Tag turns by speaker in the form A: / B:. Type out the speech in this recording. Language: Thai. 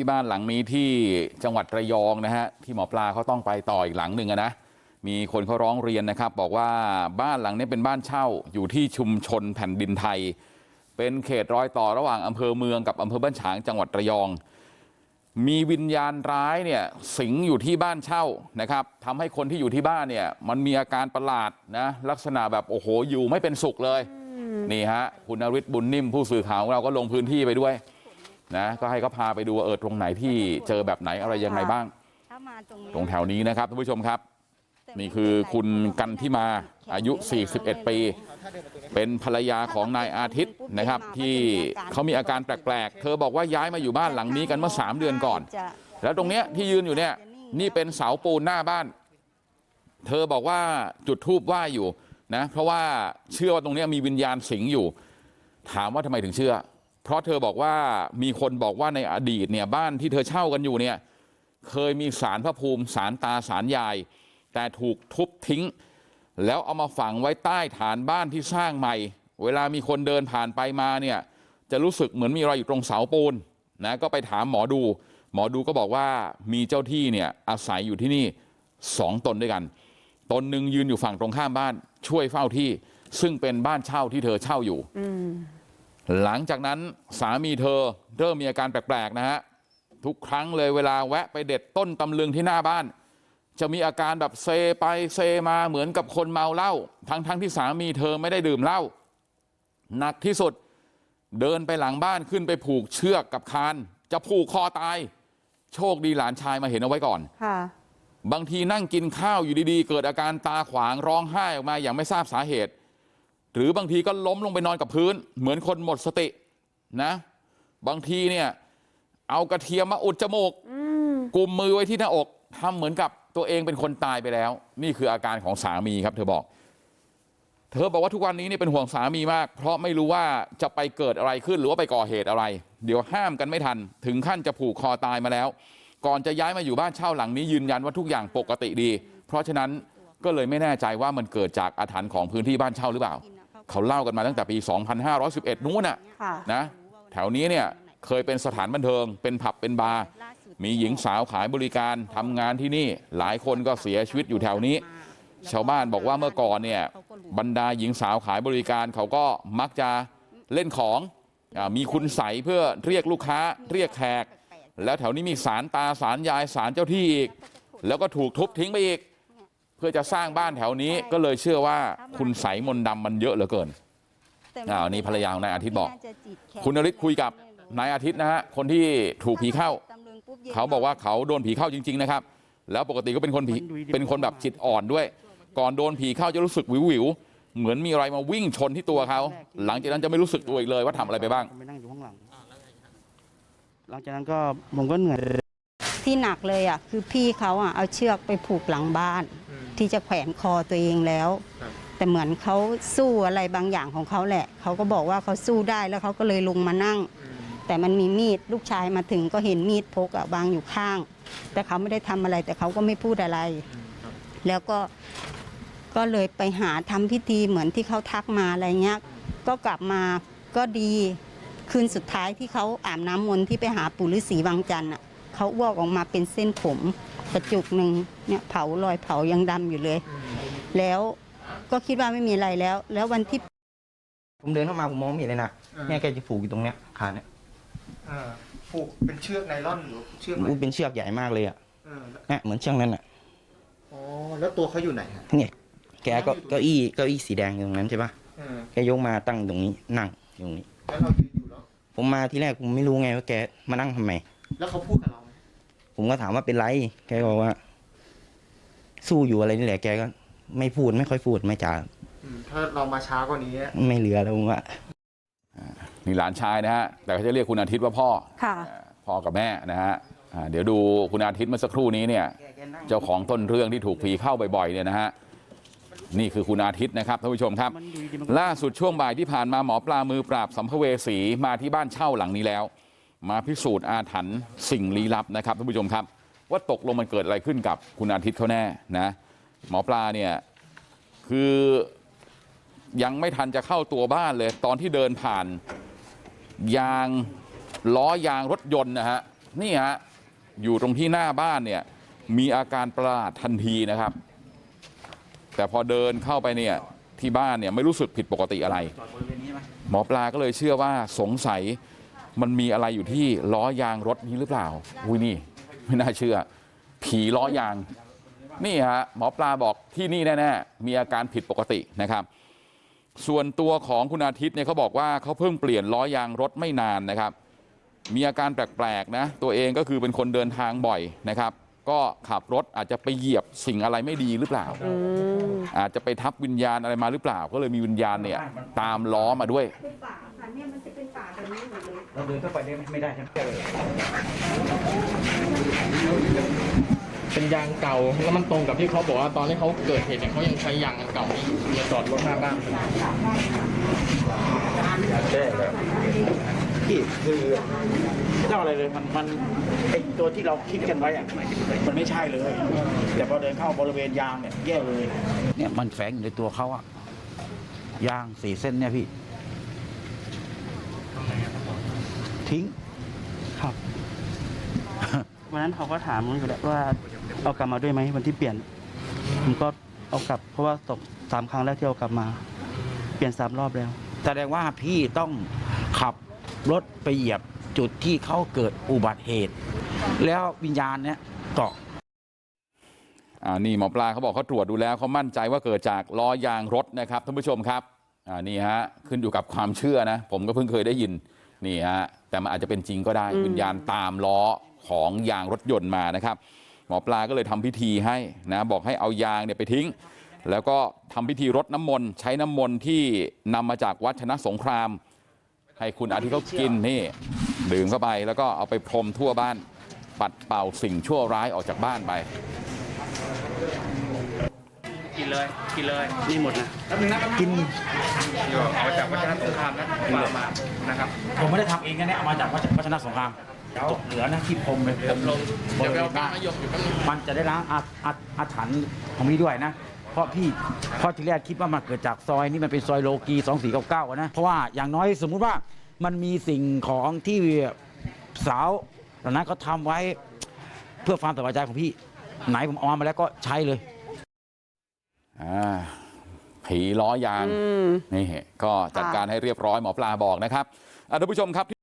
A: ที่บ้านหลังนี้ที่จังหวัดระยองนะฮะที่หมอปลาเขาต้องไปต่ออีกหลังหนึ่งอะนะมีคนเขาร้องเรียนนะครับบอกว่าบ้านหลังนี้เป็นบ้านเช่าอยู่ที่ชุมชนแผ่นดินไทยเป็นเขตรอยต่อระหว่างอำเภอเมืองกับอำเภอบ้านฉางจังหวัดระยองมีวิญญาณร้ายเนี่ยสิงอยู่ที่บ้านเช่านะครับทำให้คนที่อยู่ที่บ้านเนี่ยมันมีอาการประหลาดนะลักษณะแบบโอ้โหอยู่ไม่เป็นสุขเลยนี่ฮะคุณนฤทธิ์บุญนิ่มผู้สื่อข่าวของเราก็ลงพื้นที่ไปด้วย นะก็ให้เขาพาไปดูว่าเออตรงไหนที่เจอแบบไหนอะไรยังไงบ้าง
B: ถ้ามาตรงนี้
A: ตรงแถวนี้นะครับท่านผู้ชมครับนี่คือคุณกันที่มาอายุ41ปีเป็นภรรยาของนายอาทิตย์นะครับที่เขามีอาการแปลกๆเธอบอกว่าย้ายมาอยู่บ้านหลังนี้กันเมื่อ3เดือนก่อน
B: จะ
A: แล้วตรงเนี้ยที่ยืนอยู่เนี่ยนี่เป็นเสาปูนหน้าบ้าน เธอบอกว่าจุดทูบไหว้อยู่นะเพราะว่าเชื่อว่าตรงเนี้ยมีวิญญาณสิงอยู่ถามว่าทำไมถึงเชื่อ เพราะเธอบอกว่ามีคนบอกว่าในอดีตเนี่ยบ้านที่เธอเช่ากันอยู่เนี่ยเคยมีสารพระภูมิสารตาสารยายแต่ถูกทุบทิ้งแล้วเอามาฝังไว้ใต้ฐานบ้านที่สร้างใหม่เวลามีคนเดินผ่านไปมาเนี่ยจะรู้สึกเหมือนมีอะไรอยู่ตรงเสาปูนนะก็ไปถามหมอดูหมอดูก็บอกว่ามีเจ้าที่เนี่ยอาศัยอยู่ที่นี่สองตนด้วยกัน ตนหนึ่งยืนอยู่ฝั่งตรงข้ามบ้านช่วยเฝ้าที่ ซึ่งเป็นบ้านเช่าที่เธอเช่าอยู่ หลังจากนั้นสามีเธอเริ่มมีอาการแปลกๆนะฮะทุกครั้งเลยเวลาแวะไปเด็ดต้นตำลึงที่หน้าบ้านจะมีอาการแบบเซไปเซมาเหมือนกับคนเมาเหล้าทั้งๆที่สามีเธอไม่ได้ดื่มเหล้าหนักที่สุดเดินไปหลังบ้านขึ้นไปผูกเชือกกับคานจะผูกคอตายโชคดีหลานชายมาเห็นเอาไว้ก่อน
B: ค่ะ
A: บางทีนั่งกินข้าวอยู่ดีๆเกิดอาการตาขวางร้องไห้ออกมาอย่างไม่ทราบสาเหตุ หรือบางทีก็ล้มลงไปนอนกับพื้นเหมือนคนหมดสตินะบางทีเนี่ยเอากระเทียมมาอุดจมูกกุมมือไว้ที่หน้าอกทำเหมือนกับตัวเองเป็นคนตายไปแล้วนี่คืออาการของสามีครับเธอบอก เธอบอกว่าทุกวันนี้เนี่ยเป็นห่วงสามีมาก เพราะไม่รู้ว่าจะไปเกิดอะไรขึ้นหรือว่าไปก่อเหตุอะไร เดี๋ยวห้ามกันไม่ทัน ถึงขั้นจะผูกคอตายมาแล้ว ก่อนจะย้ายมาอยู่บ้านเช่าหลังนี้ยืนยันว่าทุกอย่างปกติดี เพราะฉะนั้นก็เลยไม่แน่ใจว่ามันเกิดจากอาถรรพ์ของพื้นที่บ้านเช่าหรือเปล่า เขาเล่ากันมาตั้งแต่ปี2511นู้นน่ะ
B: ค่ะ
A: นะแถวนี้เนี่ยเคยเป็นสถานบันเทิงเป็นผับเป็นบาร์มีหญิงสาวขายบริการทำงานที่นี่หลายคนก็เสียชีวิตอยู่แถวนี้ชาวบ้านบอกว่าเมื่อก่อนเนี่ยบรรดาหญิงสาวขายบริการเขาก็มักจะเล่นของอามีคุณใสยเพื่อเรียกลูกค้าเรียกแขกแล้วแถวนี้มีสารตาสารยายสารเจ้าที่อีกแล้วก็ถูกทุบทิ้งไปอีก เพื่อจะสร้างบ้านแถวนี้ก็เลยเชื่อว่าคุณใสยมนต์ดำมันเยอะเหลือเกินอ้าวนี่ภรรยาของนายอาทิตย์บอกคุณนฤทธิ์คุยกับนายอาทิตย์นะฮะคนที่ถูกผีเข้าเขาบอกว่าเขาโดนผีเข้าจริงๆนะครับแล้วปกติก็เป็นคนผีเป็นคนแบบจิตอ่อนด้วยก่อนโดนผีเข้าจะรู้สึกวิววิวๆเหมือนมีอะไรมาวิ่งชนที่ตัวเขาหลังจากนั้นจะไม่รู้สึกตัวอีกเลยว่าทำอะไรไปบ้าง
C: ผมไปนั่งอยู่ข้างหลังหลังจากนั้นก็ผมก็เหนื่อย
B: ที่หนักเลยอะคือพี่เขาอะเอาเชือกไปผูกหลังบ้าน ที่จะแขวนคอตัวเองแล้ว แต่เหมือนเขาสู้อะไรบางอย่างของเขาแหละ เขาก็บอกว่าเขาสู้ได้แล้วเขาก็เลยลงมานั่ง แต่มันมีมีดลูกชายมาถึงก็เห็นมีดพกอะวางอยู่ข้าง แต่เขาไม่ได้ทำอะไร แต่เขาก็ไม่พูดอะไร แล้วก็ก็เลยไปหาทำพิธีเหมือนที่เขาทักมาอะไรเงี้ย ก็กลับมาก็ดีคืนสุดท้ายที่เขาอาบน้ำมนต์ที่ไปหาปู่ฤาษีวังจันทร์อะเขาอ้วกออกมาเป็นเส้นผม กระจุกหนึ่งเนี่ยเผารอยเผายังดำอยู่เลย แล้วก็คิดว่าไม่มีอะไรแล้ว แล้ววันที่
C: ผมเดินเข้ามาผมมองไม่เห็นเลยนะ
D: อ่า
C: เนี่ยแกจะผูกอยู่ตรงเนี้ยขาเนี่ย
D: อ่าผูกเป็นเชือกไนล่อนหรือเชือกอะไร
C: อู้เป็นเชือกใหญ่มากเลยอะ
D: เออแล้ว
C: เนี่ยเหมือนเชือกนั้นอะ
D: อ๋อแล้วตัวเขาอยู่ไหนฮะ
C: เนี่ยแกก็เก้าอี้เก้าอี้สีแดงอยู่ตรงนั้นใช่ปะ
D: เออ
C: แกยกมาตั้งตรงนี้นั่งอยู่ตรงนี้
D: แล้วเรายืนอยู่แล้ว
C: ผมมาที่แรกผมไม่รู้ไงว่าแกมานั่งทำไม
D: แล้วเขาพูดกับเราไหม
C: ผมก็ถามว่าเป็นไร แกก็บอกว่า สู้อยู่อะไรนี่แหละแกก็ ไม่พูดไม่ค่อยพูดไม่จา
D: อืมถ้าเรามาช้ากว่านี้
C: ไม่เหลือแล้วผมว่า
A: นี่หลานชายนะฮะ แต่เขาจะเรียกคุณอาทิตย์ว่าพ่อ
B: ค่ะ
A: อ่าพ่อกับแม่นะฮะอ่าเดี๋ยวดูคุณอาทิตย์เมื่อสักครู่นี้เนี่ย เจ้าของต้นเรื่องที่ถูกผีเข้าบ่อยๆเนี่ยนะฮะนี่คือคุณอาทิตย์นะครับท่านผู้ชมครับ ล่าสุดช่วงบ่ายที่ผ่านมาหมอปลามือปราบสัมภเวสีมาที่บ้านเช่าหลังนี้แล้ว มาพิสูจน์อาถรรพ์สิ่งลี้ลับนะครับท่านผู้ชมครับว่าตกลงมันเกิดอะไรขึ้นกับคุณอาทิตย์เขาแน่นะหมอปลาเนี่ยคือยังไม่ทันจะเข้าตัวบ้านเลยตอนที่เดินผ่านยางล้อยางรถยนต์นะฮะนี่ฮะอยู่ตรงที่หน้าบ้านเนี่ยมีอาการประหลาดทันทีนะครับ แต่พอเดินเข้าไปเนี่ยที่บ้านเนี่ยไม่รู้สึกผิดปกติอะไร หมอปลาก็เลยเชื่อว่าสงสัย มันมีอะไรอยู่ที่ล้อยางรถนี้หรือเปล่าอุ้ยนี่ไม่น่าเชื่อผีล้อยางนี่ฮะหมอปลาบอกที่นี่แน่ๆมีอาการผิดปกตินะครับส่วนตัวของคุณอาทิตย์เนี่ยเขาบอกว่าเขาเพิ่งเปลี่ยนล้อยางรถไม่นานนะครับมีอาการแปลกๆนะตัวเองก็คือเป็นคนเดินทางบ่อยนะครับก็ขับรถอาจจะไปเหยียบสิ่งอะไรไม่ดีหรือเปล่าอาจจะไปทับวิญญาณอะไรมาหรือเปล่าก็เลยมีวิญญาณเนี่ยตามล้อมาด้วย
B: เรา
C: เดินเข้าไปได้ไม่ได้ใช่ไหม
E: เป็นยางเก่าแล้วมันตรงกับที่เขาบอกว่าตอนที่เขาเกิดเหตุเนี่ยเขายังใช้ยางอันเก่านี้อยู่มาจอดรถหน้าบ้าน
F: พี่คือเล่าอะไรเลยมันมันไอตัวที่เราคิดกันไว้อะมันไม่ใช่เลย แต่พอเดินเข้าบริเวณยางเนี่ยแย่เลย
G: เนี่ยมันแฝงอยู่ในตัวเขาอะยางสี่เส้นเนี่ยพี่ ทิ้ง
H: ครับ วันนั้นเขาก็ถามผมอยู่แล้วว่าเอากลับมาด้วยไหมวันที่เปลี่ยน ผมก็เอากลับ เพราะว่าตกสามครั้งแรกที่เอากลับมา เปลี่ยนสามรอบแล้ว
G: แสดงว่าพี่ต้องขับรถไปเหยียบจุดที่เขาเกิดอุบัติเหตุ แล้ววิญญาณเนี่ยเกาะ
A: อ่านี่หมอปลาเขาบอกเขาตรวจดูแล้วเขามั่นใจว่าเกิดจากล้อยางรถนะครับท่านผู้ชมครับอ่านี่ฮะขึ้นอยู่กับความเชื่อนะ ผมก็เพิ่งเคยได้ยิน นี่ฮะแต่มันอาจจะเป็นจริงก็ได้วิญญาณตามล้อของยางรถยนต์มานะครับหมอปลาก็เลยทำพิธีให้นะบอกให้เอายางเนี่ยไปทิ้งแล้วก็ทำพิธีรดน้ำมนต์ใช้น้ำมนต์ที่นำมาจากวัดชนะสงครามให้คุณอาทิตย์เขากินนี่ดื่มเข้าไปแล้วก็เอาไปพรมทั่วบ้านปัดเป่าสิ่งชั่วร้ายออกจากบ้านไป
E: กินเลย กินเลย
H: นี่หมดนะ
G: กิน
E: เอาจากวัฒนธรรมนะฝากมานะครับ
G: ผมไม่ได้ทำเองนะเนี่ยเอามาจากวัฒนสงครามตกเหลือนะที่พรมไปพรมลงบ
E: เดี๋ยว
G: ริ
E: ไป
G: เว
E: เอา
G: ณ
E: ก้า
G: บ้าน
E: นมายกอยู่แป๊บนึง
G: มันจะได้ล้างอาอาอาถรรพ์ของพี่ด้วยนะเพราะพี่เพราะทีแรกคิดว่ามันเกิดจากซอยนี่มันเป็นซอยโลกี2499อะนะเพราะว่าอย่างน้อยสมมุติว่ามันมีสิ่งของที่สาวเหล่านั้นเขาทำไว้เพื่อความสบายใจของพี่ ไหนผมเอามาแล้วก็ใช้เลย
A: อ่า ผีล้อยางนี่ก็จัดการให้เรียบร้อยหมอปลาบอกนะครับอะท่านผู้ชมครับ